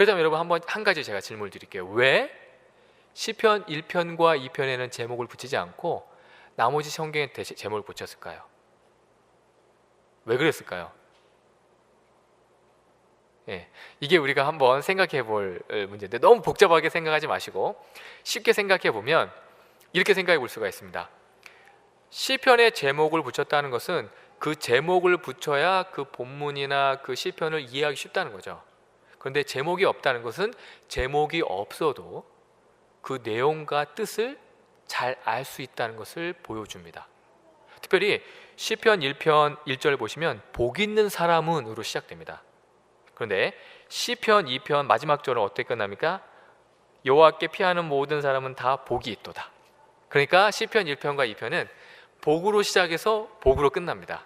그렇다면 여러분 한번 한 가지 제가 질문을 드릴게요. 왜 시편 1편과 2편에는 제목을 붙이지 않고 나머지 성경에 대신 제목을 붙였을까요? 왜 그랬을까요? 예, 이게 우리가 한번 생각해 볼 어, 문제인데 너무 복잡하게 생각하지 마시고 쉽게 생각해 보면 이렇게 생각해 볼 수가 있습니다. 시편에 제목을 붙였다는 것은 그 제목을 붙여야 그 본문이나 그 시편을 이해하기 쉽다는 거죠. 그런데 제목이 없다는 것은 제목이 없어도 그 내용과 뜻을 잘 알 수 있다는 것을 보여줍니다. 특별히 시편 1편 1절 보시면 복 있는 사람은으로 시작됩니다. 그런데 시편 2편 마지막 절은 어떻게 끝납니까? 여호와께 피하는 모든 사람은 다 복이 있도다. 그러니까 시편 1편과 2편은 복으로 시작해서 복으로 끝납니다.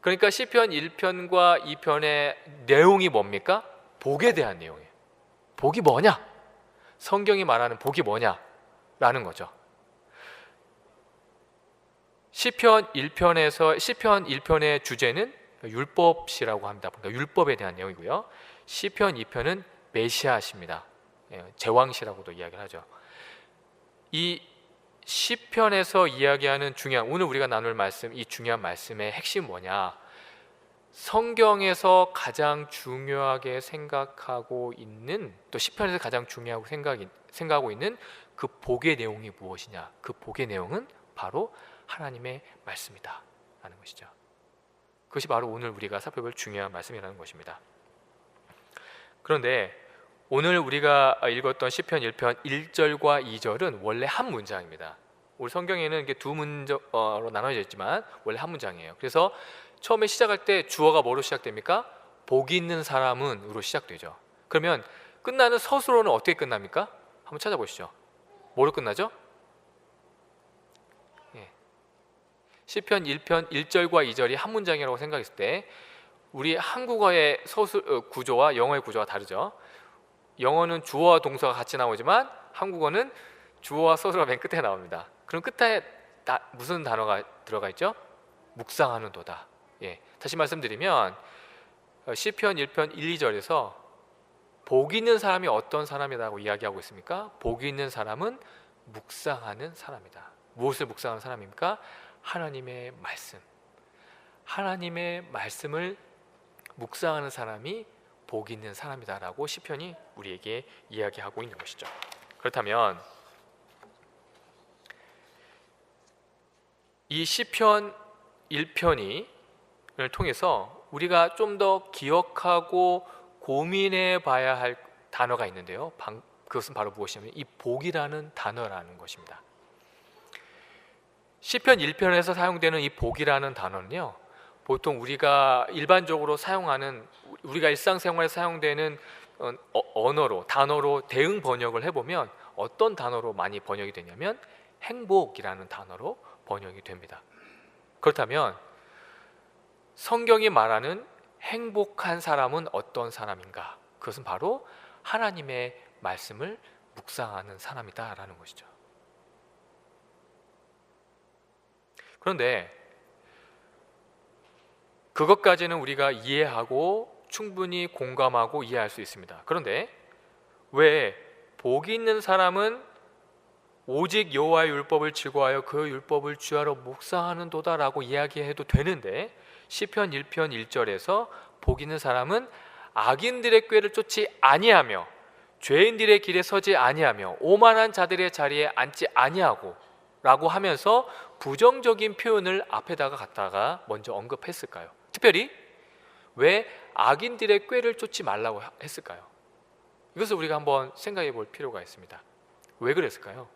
그러니까 시편 1편과 2편의 내용이 뭡니까? 복에 대한 내용이에요. 복이 뭐냐? 성경이 말하는 복이 뭐냐? 라는 거죠. 시편 1편에서 시편 1편의 주제는 율법시라고 합니다. 그러니까 율법에 대한 내용이고요. 시편 2편은 메시아십니다. 예, 제왕시라고도 이야기를 하죠. 이 시편에서 이야기하는 중요한 오늘 우리가 나눌 말씀 이 중요한 말씀의 핵심 뭐냐? 성경에서 가장 중요하게 생각하고 있는 또 시편에서 가장 중요하고 생각이, 생각하고 있는 그 복의 내용이 무엇이냐? 그 복의 내용은 바로 하나님의 말씀이다. 라는 것이죠. 그것이 바로 오늘 우리가 살펴볼 중요한 말씀이라는 것입니다. 그런데 오늘 우리가 읽었던 시편 1편 1절과 2절은 원래 한 문장입니다. 우리 성경에는 이게 두 문장으로 나눠져 있지만 원래 한 문장이에요. 그래서 처음에 시작할 때 주어가 뭐로 시작됩니까? 복 있는 사람은으로 시작되죠. 그러면 끝나는 서술어는 어떻게 끝납니까? 한번 찾아보시죠. 뭐로 끝나죠? 예. 시편 1편 1절과 2절이 한 문장이라고 생각했을 때 우리 한국어의 서술 어, 구조와 영어의 구조가 다르죠. 영어는 주어와 동사가 같이 나오지만 한국어는 주어와 서술어가 맨 끝에 나옵니다. 그럼 끝에 다, 무슨 단어가 들어가 있죠? 묵상하는 도다. 예. 다시 말씀드리면 어, 시편 1편 1, 2절에서 복 있는 사람이 어떤 사람이라고 이야기하고 있습니까? 복 있는 사람은 묵상하는 사람이다. 무엇을 묵상하는 사람입니까? 하나님의 말씀. 하나님의 말씀을 묵상하는 사람이 복 있는 사람이다라고 시편이 우리에게 이야기하고 있는 것이죠. 그렇다면 이 시편 1편이 을 통해서 우리가 좀 더 기억하고 고민해 봐야 할 단어가 있는데요. 방, 그것은 바로 무엇이냐면 이 복이라는 단어라는 것입니다. 시편 1편에서 사용되는 이 복이라는 단어는요. 보통 우리가 일반적으로 사용하는 우리가 일상생활에 사용되는 어, 언어로 단어로 대응 번역을 해보면 어떤 단어로 많이 번역이 되냐면 행복이라는 단어로 번역이 됩니다. 그렇다면 성경이 말하는 행복한 사람은 어떤 사람인가? 그것은 바로 하나님의 말씀을 묵상하는 사람이다라는 것이죠. 그런데 그것까지는 우리가 이해하고 충분히 공감하고 이해할 수 있습니다. 그런데 왜 복이 있는 사람은 오직 여호와의 율법을 즐거워하여 그 율법을 주하러 묵상하는 도다라고 이야기해도 되는데 시편 1편 1절에서 복 있는 사람은 악인들의 꾀를 쫓지 아니하며 죄인들의 길에 서지 아니하며 오만한 자들의 자리에 앉지 아니하고 라고 하면서 부정적인 표현을 앞에다가 갖다가 먼저 언급했을까요? 특별히 왜 악인들의 꾀를 쫓지 말라고 했을까요? 이것을 우리가 한번 생각해 볼 필요가 있습니다. 왜 그랬을까요?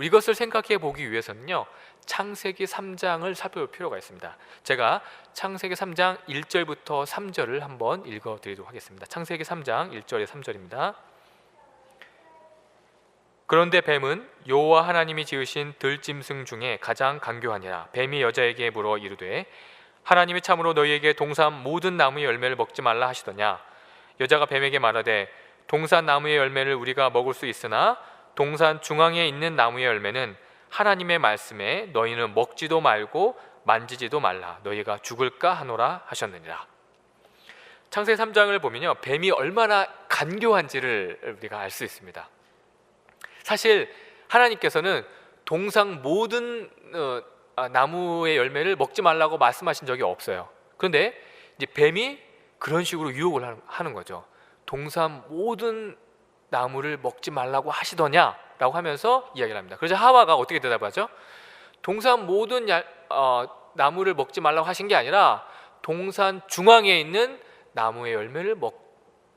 이것을 생각해 보기 위해서는요. 창세기 3장을 살펴볼 필요가 있습니다. 제가 창세기 3장 1절부터 3절을 한번 읽어 드리도록 하겠습니다. 창세기 3장 1절에 3절입니다. 그런데 뱀은 여호와 하나님이 지으신 들짐승 중에 가장 강교하니라 뱀이 여자에게 물어 이르되 하나님이 참으로 너희에게 동산 모든 나무의 열매를 먹지 말라 하시더냐 여자가 뱀에게 말하되 동산 나무의 열매를 우리가 먹을 수 있으나 동산 중앙에 있는 나무의 열매는 하나님의 말씀에 너희는 먹지도 말고 만지지도 말라 너희가 죽을까 하노라 하셨느니라. 창세기 3장을 보면요. 뱀이 얼마나 간교한지를 우리가 알 수 있습니다. 사실 하나님께서는 동상 모든 어, 아, 나무의 열매를 먹지 말라고 말씀하신 적이 없어요. 그런데 이제 뱀이 그런 식으로 유혹을 하는- 하는 거죠. 동산 모든 나무를 먹지 말라고 하시더냐라고 하면서 이야기를 합니다. 그래서 하와가 어떻게 대답하죠? 동산 모든 야- 어, 나무를 먹지 말라고 하신 게 아니라 동산 중앙에 있는 나무의 열매를 먹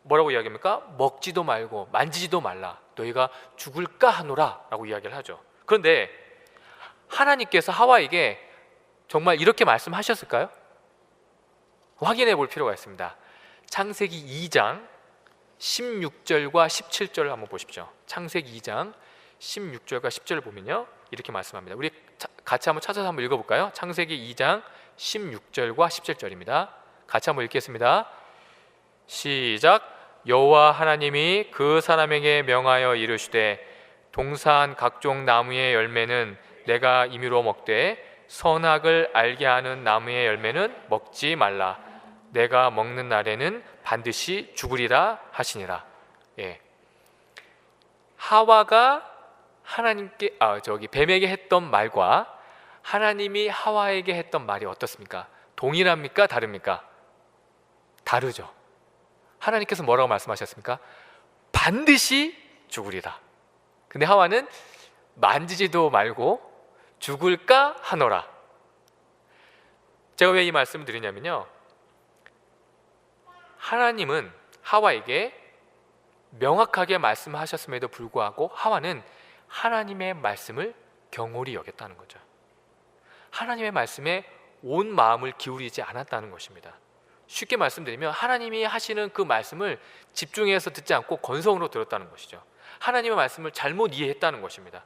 뭐라고 이야기합니까? 먹지도 말고 만지지도 말라. 너희가 죽을까 하노라라고 이야기를 하죠. 그런데 하나님께서 하와에게 정말 이렇게 말씀하셨을까요? 확인해 볼 필요가 있습니다. 창세기 2장 16절과 17절을 한번 보십시오. 창세기 2장 16절과 10절을 보면요. 이렇게 말씀합니다. 우리 차- 같이 한번 찾아서 한번 읽어 볼까요? 창세기 2장 16절과 17절입니다. 같이 한번 읽겠습니다. 시작 여호와 하나님이 그 사람에게 명하여 이르시되 동산 각종 나무의 열매는 내가 임의로 먹되 선악을 알게 하는 나무의 열매는 먹지 말라 내가 먹는 날에는 반드시 죽으리라 하시니라 예. 하와가 하나님께 아 저기 뱀에게 했던 말과 하나님이 하와에게 했던 말이 어떻습니까? 동일합니까? 다릅니까? 다르죠. 하나님께서 뭐라고 말씀하셨습니까? 반드시 죽으리라. 근데 하와는 만지지도 말고 죽을까 하노라. 제가 왜 이 말씀을 드리냐면요. 하나님은 하와에게 명확하게 말씀하셨음에도 불구하고 하와는 하나님의 말씀을 경홀히 여겼다는 거죠. 하나님의 말씀에 온 마음을 기울이지 않았다는 것입니다. 쉽게 말씀드리면 하나님이 하시는 그 말씀을 집중해서 듣지 않고 건성으로 들었다는 것이죠. 하나님의 말씀을 잘못 이해했다는 것입니다.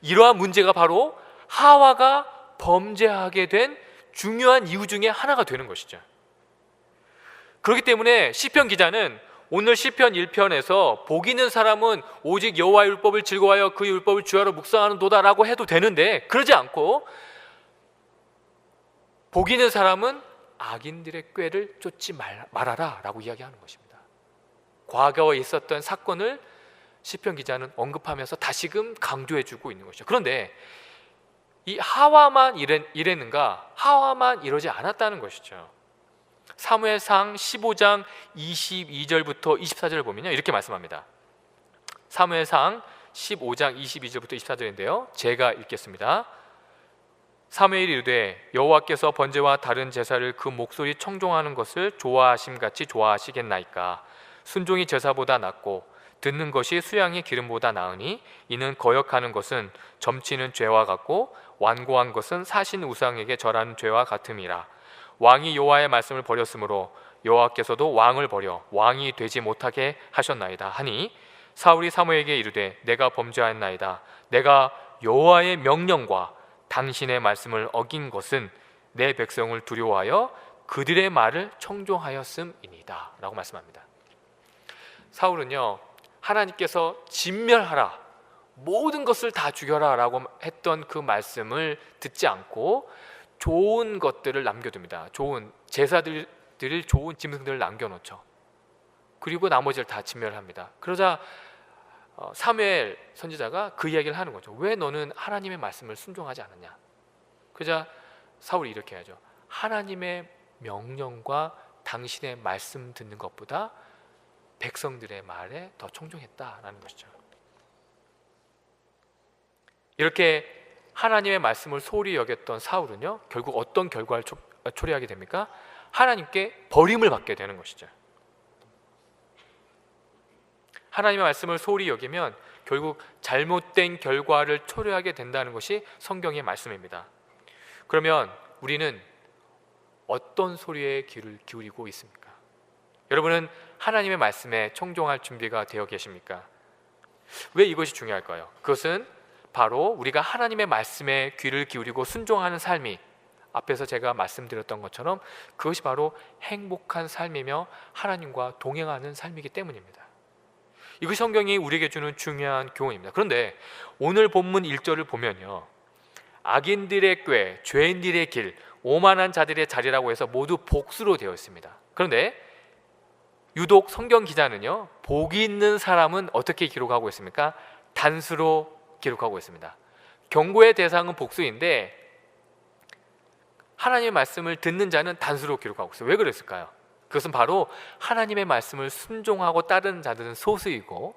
이러한 문제가 바로 하와가 범죄하게 된 중요한 이유 중에 하나가 되는 것이죠. 그렇기 때문에 시편 기자는 오늘 시편 1편에서 복 있는 사람은 오직 여호와의 율법을 즐거워하여 그 율법을 주야로 묵상하는 도다라고 해도 되는데 그러지 않고 복 있는 사람은 악인들의 꾀를 쫓지 말- 말아라라고 이야기하는 것입니다. 과거에 있었던 사건을 시편 기자는 언급하면서 다시금 강조해 주고 있는 것이죠. 그런데 이 하와만 이랬, 이랬는가? 하와만 이러지 않았다는 것이죠. 사무엘상 15장 22절부터 24절을 보면요 이렇게 말씀합니다. 사무엘상 15장 22절부터 24절인데요. 제가 읽겠습니다. 사무엘이 이르되 여호와께서 번제와 다른 제사를 그 목소리 청종하는 것을 좋아하심 같이 좋아하시겠나이까 순종이 제사보다 낫고 듣는 것이 수양의 기름보다 나으니 이는 거역하는 것은 점치는 죄와 같고 완고한 것은 사신 우상에게 절하는 죄와 같음이라. 왕이 여호와의 말씀을 버렸으므로 여호와께서도 왕을 버려 왕이 되지 못하게 하셨나이다 하니 사울이 사무에게 이르되 내가 범죄하였나이다. 내가 여호와의 명령과 당신의 말씀을 어긴 것은 내 백성을 두려워하여 그들의 말을 청종하였음이니이다. 라고 말씀합니다. 사울은요 하나님께서 진멸하라 모든 것을 다 죽여라 라고 했던 그 말씀을 듣지 않고 좋은 것들을 남겨둡니다 좋은 제사들 드릴 좋은 짐승들을 남겨놓죠 그리고 나머지를 다 진멸합니다 그러자 어, 사무엘 선지자가 그 이야기를 하는 거죠. 왜 너는 하나님의 말씀을 순종하지 않았냐? 그자 사울이 이렇게 하죠. 하나님의 명령과 당신의 말씀 듣는 것보다 백성들의 말에 더 청종했다라는 것이죠. 이렇게 하나님의 말씀을 소홀히 여겼던 사울은요, 결국 어떤 결과를 초, 초래하게 됩니까? 하나님께 버림을 받게 되는 것이죠. 하나님의 말씀을 소홀히 여기면 결국 잘못된 결과를 초래하게 된다는 것이 성경의 말씀입니다. 그러면 우리는 어떤 소리에 귀를 기울이고 있습니까? 여러분은 하나님의 말씀에 청종할 준비가 되어 계십니까? 왜 이것이 중요할까요? 그것은 바로 우리가 하나님의 말씀에 귀를 기울이고 순종하는 삶이 앞에서 제가 말씀드렸던 것처럼 그것이 바로 행복한 삶이며 하나님과 동행하는 삶이기 때문입니다. 이것이 성경이 우리에게 주는 중요한 교훈입니다. 그런데 오늘 본문 1절을 보면요. 악인들의 꾀, 죄인들의 길, 오만한 자들의 자리라고 해서 모두 복수로 되어 있습니다. 그런데 유독 성경 기자는요. 복이 있는 사람은 어떻게 기록하고 있습니까? 단수로 기록하고 있습니다. 경고의 대상은 복수인데 하나님의 말씀을 듣는 자는 단수로 기록하고 있어요. 왜 그랬을까요? 그것은 바로 하나님의 말씀을 순종하고 따르는 자들은 소수이고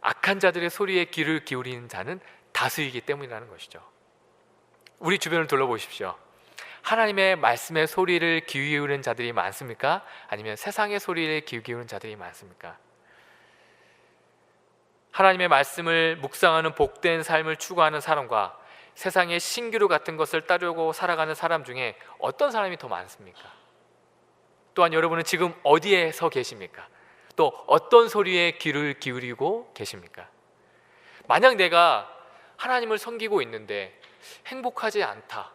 악한 자들의 소리에 귀를 기울이는 자는 다수이기 때문이라는 것이죠. 우리 주변을 둘러보십시오. 하나님의 말씀의 소리를 귀 기울이는 자들이 많습니까? 아니면 세상의 소리를 귀 기울이는 자들이 많습니까? 하나님의 말씀을 묵상하는 복된 삶을 추구하는 사람과 세상의 신기루 같은 것을 따르고 살아가는 사람 중에 어떤 사람이 더 많습니까? 또한 여러분은 지금 어디에 서 계십니까? 또 어떤 소리에 귀를 기울이고 계십니까? 만약 내가 하나님을 섬기고 있는데 행복하지 않다.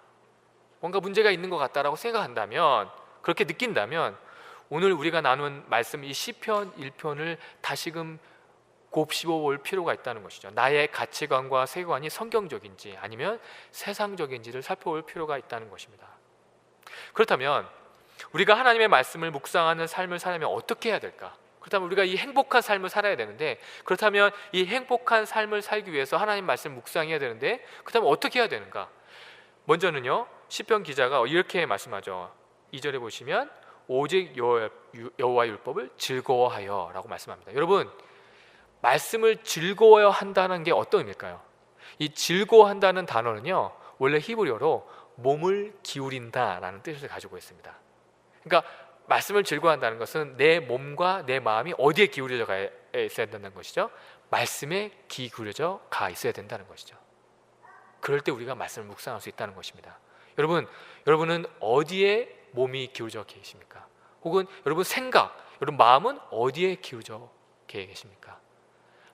뭔가 문제가 있는 것 같다라고 생각한다면 그렇게 느낀다면 오늘 우리가 나눈 말씀 이 시편 1편을 다시금 곱씹어 볼 필요가 있다는 것이죠. 나의 가치관과 세계관이 성경적인지 아니면 세상적인지를 살펴볼 필요가 있다는 것입니다. 그렇다면 우리가 하나님의 말씀을 묵상하는 삶을 살려면 어떻게 해야 될까? 그렇다면 우리가 이 행복한 삶을 살아야 되는데 그렇다면 이 행복한 삶을 살기 위해서 하나님 말씀 묵상해야 되는데 그렇다면 어떻게 해야 되는가? 먼저는요. 시편 기자가 이렇게 말씀하죠. 2절에 보시면 오직 여호와 율법을 즐거워하여라고 말씀합니다. 여러분 말씀을 즐거워야 한다는 게 어떤 의미일까요? 이 즐거워한다는 단어는요 원래 히브리어로 몸을 기울인다라는 뜻을 가지고 있습니다. 그러니까 말씀을 즐거워한다는 것은 내 몸과 내 마음이 어디에 기울여져 가 있어야 된다는 것이죠. 말씀에 귀 기울여져 가 있어야 된다는 것이죠. 그럴 때 우리가 말씀을 묵상할 수 있다는 것입니다. 여러분, 여러분은 어디에 몸이 기울져 계십니까? 혹은 여러분 생각, 여러분 마음은 어디에 기울져 계십니까?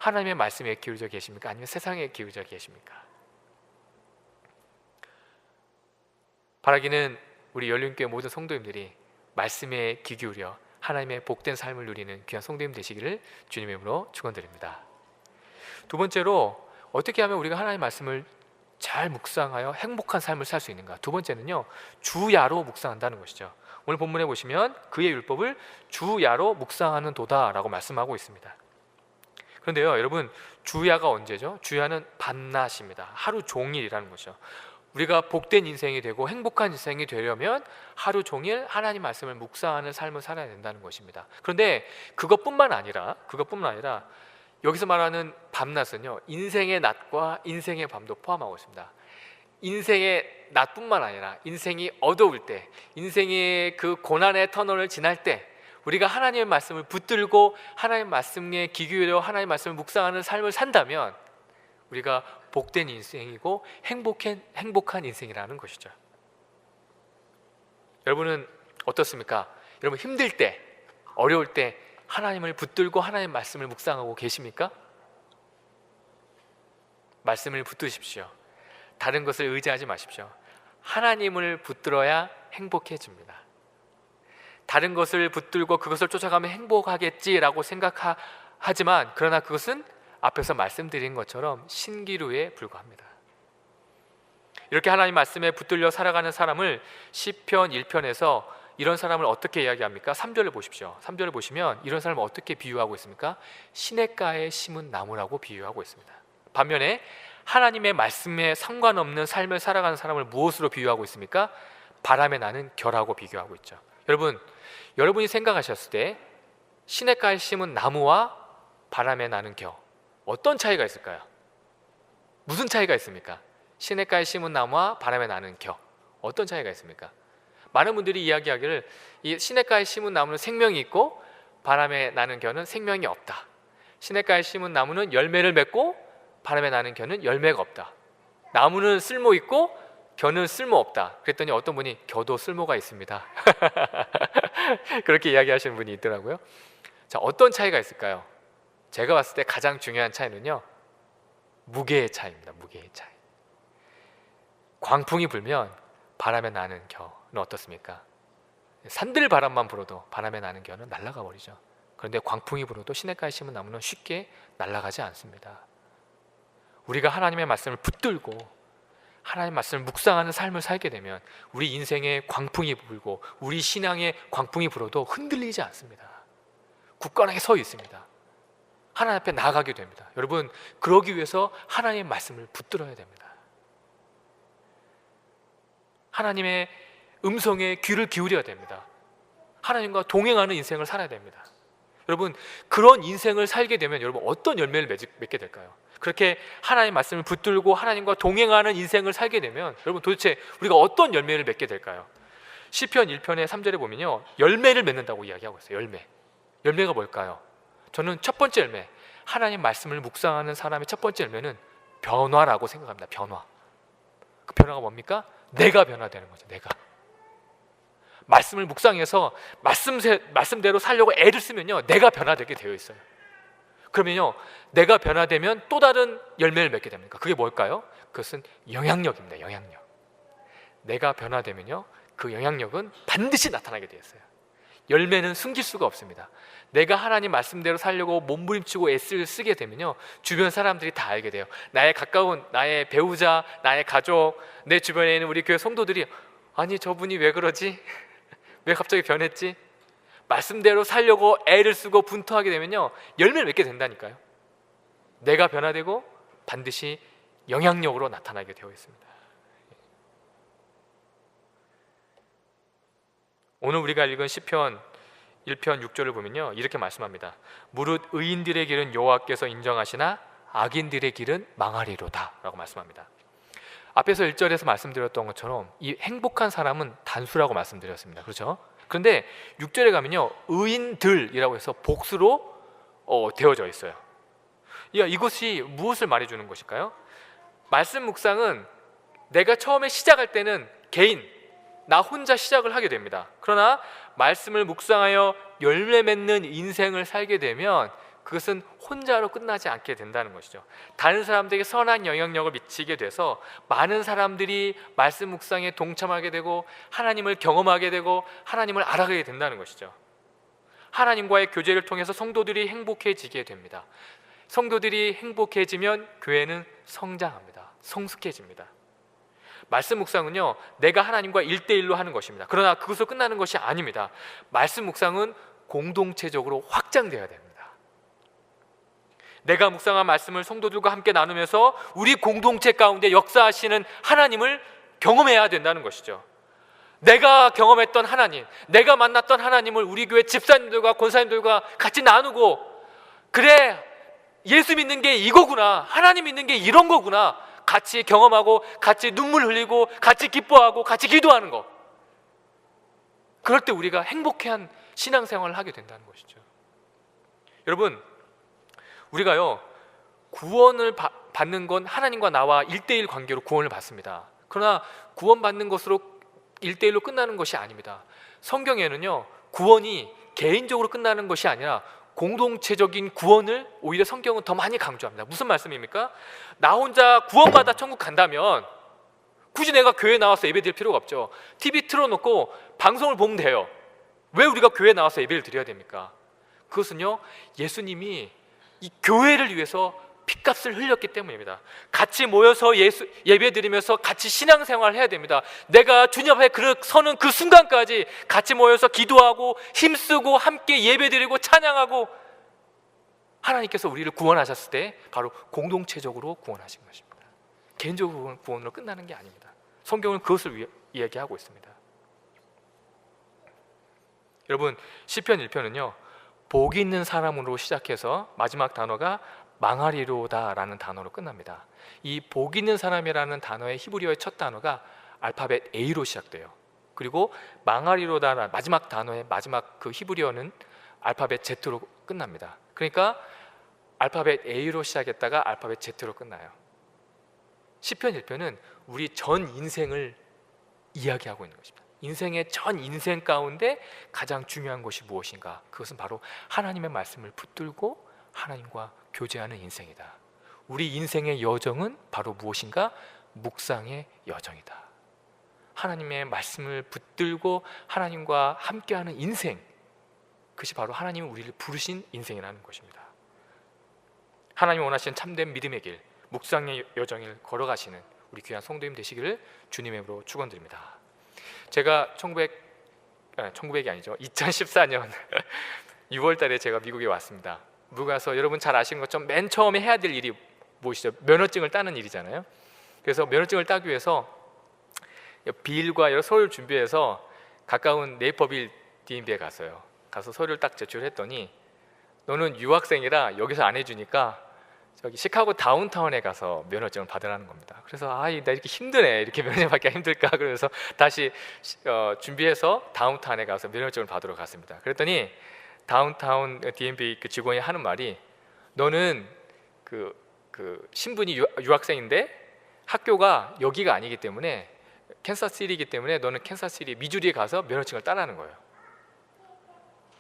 하나님의 말씀에 기울져 계십니까? 아니면 세상에 기울져 계십니까? 바라기는 우리 열린교회 모든 성도님들이 말씀에 귀 기울여 하나님의 복된 삶을 누리는 귀한 성도님 되시기를 주님의 이름으로 축원드립니다. 두 번째로 어떻게 하면 우리가 하나님의 말씀을 잘 묵상하여 행복한 삶을 살 수 있는가? 두 번째는요 주야로 묵상한다는 것이죠. 오늘 본문에 보시면 그의 율법을 주야로 묵상하는 도다라고 말씀하고 있습니다. 그런데요, 여러분 주야가 언제죠? 주야는 밤낮입니다. 하루 종일이라는 것이죠. 우리가 복된 인생이 되고 행복한 인생이 되려면 하루 종일 하나님 말씀을 묵상하는 삶을 살아야 된다는 것입니다. 그런데 그것뿐만 아니라 그것뿐만 아니라 여기서 말하는 밤낮은요 인생의 낮과 인생의 밤도 포함하고 있습니다. 인생의 낮뿐만 아니라 인생이 어두울 때, 인생의 그 고난의 터널을 지날 때 우리가 하나님의 말씀을 붙들고 하나님 말씀에 귀 기울여 하나님 말씀을 묵상하는 삶을 산다면 우리가 복된 인생이고 행복한 행복한 인생이라는 것이죠. 여러분은 어떻습니까? 여러분 힘들 때, 어려울 때 하나님을 붙들고 하나님 말씀을 묵상하고 계십니까? 말씀을 붙드십시오. 다른 것을 의지하지 마십시오. 하나님을 붙들어야 행복해집니다. 다른 것을 붙들고 그것을 쫓아가면 행복하겠지라고 생각하지만 그러나 그것은 앞에서 말씀드린 것처럼 신기루에 불과합니다. 이렇게 하나님 말씀에 붙들려 살아가는 사람을 시편 1편에서 이런 사람을 어떻게 이야기합니까? 3절을 보십시오. 3절을 보시면 이런 사람을 어떻게 비유하고 있습니까? 시냇가에 심은 나무라고 비유하고 있습니다. 반면에 하나님의 말씀에 상관없는 삶을 살아가는 사람을 무엇으로 비유하고 있습니까? 바람에 나는 겨라고 비교하고 있죠. 여러분, 여러분이 생각하셨을 때 시냇가에 심은 나무와 바람에 나는 겨 어떤 차이가 있을까요? 무슨 차이가 있습니까? 시냇가에 심은 나무와 바람에 나는 겨 어떤 차이가 있습니까? 많은 분들이 이야기하기를 이 시냇가에 심은 나무는 생명이 있고 바람에 나는 겨는 생명이 없다. 시냇가에 심은 나무는 열매를 맺고 바람에 나는 겨는 열매가 없다. 나무는 쓸모 있고 겨는 쓸모 없다. 그랬더니 어떤 분이 겨도 쓸모가 있습니다. 그렇게 이야기하시는 분이 있더라고요. 자, 어떤 차이가 있을까요? 제가 봤을 때 가장 중요한 차이는요. 무게의 차이입니다. 무게의 차이. 광풍이 불면 바람에 나는 겨는 어떻습니까? 산들 바람만 불어도 바람에 나는 겨는 날아가 버리죠. 그런데 광풍이 불어도 시냇가에 심은 나무는 쉽게 날아가지 않습니다. 우리가 하나님의 말씀을 붙들고 하나님의 말씀을 묵상하는 삶을 살게 되면 우리 인생에 광풍이 불고 우리 신앙에 광풍이 불어도 흔들리지 않습니다. 굳건하게 서 있습니다. 하나님 앞에 나아가게 됩니다. 여러분, 그러기 위해서 하나님의 말씀을 붙들어야 됩니다. 하나님의 음성에 귀를 기울여야 됩니다. 하나님과 동행하는 인생을 살아야 됩니다. 여러분, 그런 인생을 살게 되면 여러분 어떤 열매를 맺- 맺게 될까요? 그렇게 하나님 말씀을 붙들고 하나님과 동행하는 인생을 살게 되면 여러분 도대체 우리가 어떤 열매를 맺게 될까요? 시편 1편의 3절에 보면요. 열매를 맺는다고 이야기하고 있어요. 열매. 열매가 뭘까요? 저는 첫 번째 열매, 하나님 말씀을 묵상하는 사람의 첫 번째 열매는 변화라고 생각합니다. 변화. 그 변화가 뭡니까? 내가 변화되는 거죠. 내가. 말씀을 묵상해서 말씀 말씀대로 살려고 애를 쓰면요. 내가 변화되게 되어 있어요. 그러면요. 내가 변화되면 또 다른 열매를 맺게 됩니다. 그게 뭘까요? 그것은 영향력입니다. 영향력. 내가 변화되면요. 그 영향력은 반드시 나타나게 되어 있어요. 열매는 숨길 수가 없습니다. 내가 하나님 말씀대로 살려고 몸부림치고 애쓰를 쓰게 되면요. 주변 사람들이 다 알게 돼요. 나의 가까운 나의 배우자, 나의 가족, 내 주변에 있는 우리 교회 성도들이 아니 저분이 왜 그러지? 왜 갑자기 변했지? 말씀대로 살려고 애를 쓰고 분투하게 되면요. 열매를 맺게 된다니까요. 내가 변화되고 반드시 영향력으로 나타나게 되어 있습니다. 오늘 우리가 읽은 시편 1편 6절을 보면요. 이렇게 말씀합니다. 무릇 의인들의 길은 여호와께서 인정하시나 악인들의 길은 망하리로다라고 말씀합니다. 앞에서 1절에서 말씀드렸던 것처럼 이 행복한 사람은 단수라고 말씀드렸습니다. 그렇죠? 그런데 6절에 가면요. 의인들이라고 해서 복수로 어, 되어져 있어요. 야, 이것이 무엇을 말해 주는 것일까요? 말씀 묵상은 내가 처음에 시작할 때는 개인 나 혼자 시작을 하게 됩니다. 그러나 말씀을 묵상하여 열매 맺는 인생을 살게 되면 그것은 혼자로 끝나지 않게 된다는 것이죠. 다른 사람들에게 선한 영향력을 미치게 돼서 많은 사람들이 말씀 묵상에 동참하게 되고 하나님을 경험하게 되고 하나님을 알아가게 된다는 것이죠. 하나님과의 교제를 통해서 성도들이 행복해지게 됩니다. 성도들이 행복해지면 교회는 성장합니다. 성숙해집니다. 말씀 묵상은요, 내가 하나님과 일대일로 하는 것입니다. 그러나 그것으로 끝나는 것이 아닙니다. 말씀 묵상은 공동체적으로 확장되어야 됩니다. 내가 묵상한 말씀을 성도들과 함께 나누면서 우리 공동체 가운데 역사하시는 하나님을 경험해야 된다는 것이죠. 내가 경험했던 하나님, 내가 만났던 하나님을 우리 교회 집사님들과 권사님들과 같이 나누고 그래 예수 믿는 게 이거구나, 하나님 믿는 게 이런 거구나, 같이 경험하고 같이 눈물 흘리고 같이 기뻐하고 같이 기도하는 거. 그럴 때 우리가 행복한 신앙생활을 하게 된다는 것이죠. 여러분, 우리가요 구원을 바, 받는 건 하나님과 나와 일대일 관계로 구원을 받습니다. 그러나 구원받는 것으로 일대일로 끝나는 것이 아닙니다. 성경에는요 구원이 개인적으로 끝나는 것이 아니라 공동체적인 구원을 오히려 성경은 더 많이 강조합니다. 무슨 말씀입니까? 나 혼자 구원받아 천국 간다면 굳이 내가 교회 나와서 예배 드릴 필요가 없죠. TV 틀어놓고 방송을 보면 돼요. 왜 우리가 교회 나와서 예배를 드려야 됩니까? 그것은요 예수님이 이 교회를 위해서 피값을 흘렸기 때문입니다. 같이 모여서 예수, 예배 드리면서 같이 신앙생활을 해야 됩니다. 내가 주님 앞에 그, 서는 그 순간까지 같이 모여서 기도하고 힘쓰고 함께 예배 드리고 찬양하고 하나님께서 우리를 구원하셨을 때 바로 공동체적으로 구원하신 것입니다. 개인적으로 구원으로 끝나는 게 아닙니다. 성경은 그것을 위, 이야기하고 있습니다. 여러분 시편 1편은요. 복 있는 사람으로 시작해서 마지막 단어가 망하리로다라는 단어로 끝납니다. 이 복 있는 사람이라는 단어의 히브리어의 첫 단어가 알파벳 A로 시작돼요. 그리고 망하리로다라는 마지막 단어의 마지막 그 히브리어는 알파벳 Z로 끝납니다. 그러니까 알파벳 A로 시작했다가 알파벳 Z로 끝나요. 시편 1편은 우리 전 인생을 이야기하고 있는 것입니다. 인생의 전 인생 가운데 가장 중요한 것이 무엇인가? 그것은 바로 하나님의 말씀을 붙들고 하나님과 교제하는 인생이다. 우리 인생의 여정은 바로 무엇인가? 묵상의 여정이다. 하나님의 말씀을 붙들고 하나님과 함께하는 인생. 그것이 바로 하나님이 우리를 부르신 인생이라는 것입니다. 하나님 원하시는 참된 믿음의 길, 묵상의 여정을 걸어가시는 우리 귀한 성도님 되시기를 주님의 이름으로 축원드립니다. 제가 1900 1900이 아니죠. 2014년 6월 달에 제가 미국에 왔습니다. 미국 가서 여러분 잘 아시는 것처럼 맨 처음에 해야 될 일이 무엇이죠? 면허증을 따는 일이잖아요. 그래서 면허증을 따기 위해서 비일과 여러 서류를 준비해서 가까운 네이버빌 DMV에 갔어요. 가서 서류를 딱 제출했더니 너는 유학생이라 여기서 안 해주니까 저기 시카고 다운타운에 가서 면허증을 받으라는 겁니다. 그래서 아이 나 이렇게 힘드네 이렇게 면허증 받기가 힘들까 그러면서 다시 시- 어, 준비해서 다운타운에 가서 면허증을 받으러 갔습니다. 그랬더니 다운타운 DMV 그 직원이 하는 말이 너는 그, 그 신분이 유, 유학생인데 학교가 여기가 아니기 때문에 캔사스시티이기 때문에 너는 캔사스시티 미주리에 가서 면허증을 따라는 거예요.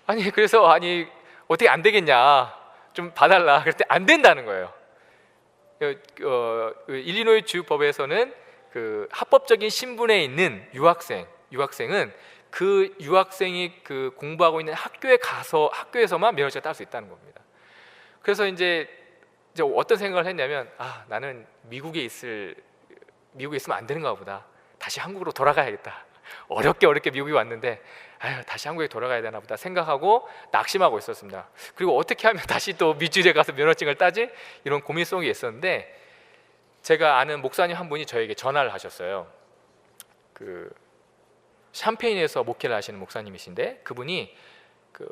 아니 그래서 아니 어떻게 안 되겠냐 좀 봐달라 그랬더니 안 된다는 거예요. 어, 어, 그 일리노이 주법에서는 그 합법적인 신분에 있는 유학생 유학생은 그 유학생이 그 공부하고 있는 학교에 가서 학교에서만 면허증을 딸 수 있다는 겁니다. 그래서 이제 이제 어떤 생각을 했냐면 아 나는 미국에 있을 미국에 있으면 안 되는가 보다. 다시 한국으로 돌아가야겠다. 어렵게 어렵게 미국에 왔는데 아유 다시 한국에 돌아가야 되나 보다 생각하고 낙심하고 있었습니다. 그리고 어떻게 하면 다시 또 미주리에 가서 면허증을 따지 이런 고민 속에 있었는데 제가 아는 목사님 한 분이 저에게 전화를 하셨어요. 그 샴페인에서 목회를 하시는 목사님이신데 그분이 그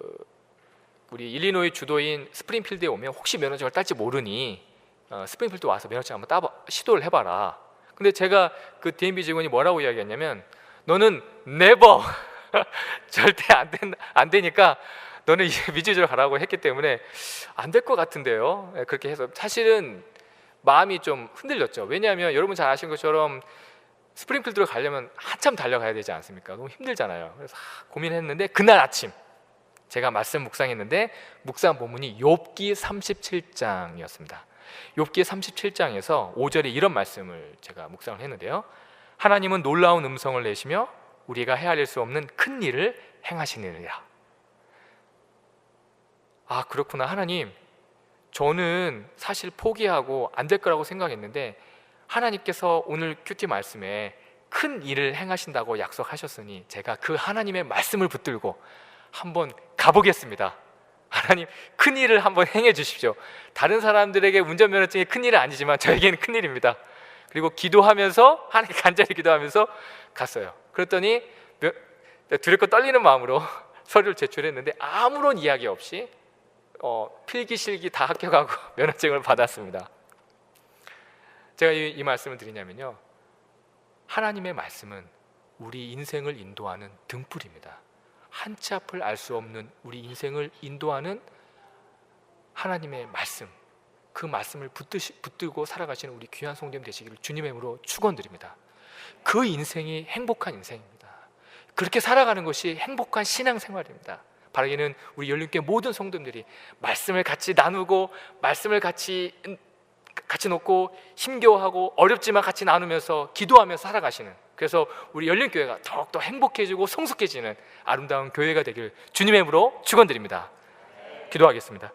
우리 일리노이 주도인 스프링필드에 오면 혹시 면허증을 딸지 모르니 어, 스프링필드 와서 면허증 한번 따 시도를 해봐라. 근데 제가 그 DMB 직원이 뭐라고 이야기했냐면 너는 네버 절대 안, 된, 안 되니까 너는 이제 미주리로 가라고 했기 때문에 안 될 것 같은데요. 예, 그렇게 해서 사실은 마음이 좀 흔들렸죠. 왜냐하면 여러분 잘 아시는 것처럼 스프링필드로 가려면 한참 달려가야 되지 않습니까? 너무 힘들잖아요. 그래서 하, 고민했는데 그날 아침 제가 말씀 묵상했는데 묵상 본문이 욥기 37장이었습니다. 욥기 37장에서 5절에 이런 말씀을 제가 묵상을 했는데요. 하나님은 놀라운 음성을 내시며 우리가 헤아릴 수 없는 큰 일을 행하시느니라. 아, 그렇구나. 하나님. 저는 사실 포기하고 안 될 거라고 생각했는데 하나님께서 오늘 큐티 말씀에 큰 일을 행하신다고 약속하셨으니 제가 그 하나님의 말씀을 붙들고 한번 가보겠습니다. 하나님 큰 일을 한번 행해 주십시오. 다른 사람들에게 운전면허증이 큰 일은 아니지만 저에게는 큰 일입니다. 그리고 기도하면서 하나님 간절히 기도하면서 갔어요. 그랬더니 몇- 두렵고 떨리는 마음으로 서류를 제출했는데 아무런 이야기 없이 어, 필기 실기 다 합격하고 면허증을 받았습니다. 제가 이, 이 말씀을 드리냐면요. 하나님의 말씀은 우리 인생을 인도하는 등불입니다. 한치 앞을 알 수 없는 우리 인생을 인도하는 하나님의 말씀, 그 말씀을 붙드시, 붙들고 살아가시는 우리 귀한 성도님 되시기를 주님의 이름으로 축원드립니다. 그 인생이 행복한 인생입니다. 그렇게 살아가는 것이 행복한 신앙생활입니다. 바라기는 우리 열린교회 모든 성도님들이 말씀을 같이 나누고 말씀을 같이 같이 놓고 힘겨워하고 어렵지만 같이 나누면서 기도하면서 살아가시는 그래서 우리 열린교회가 더욱더 행복해지고 성숙해지는 아름다운 교회가 되길 주님의 이름으로 축원드립니다. 기도하겠습니다.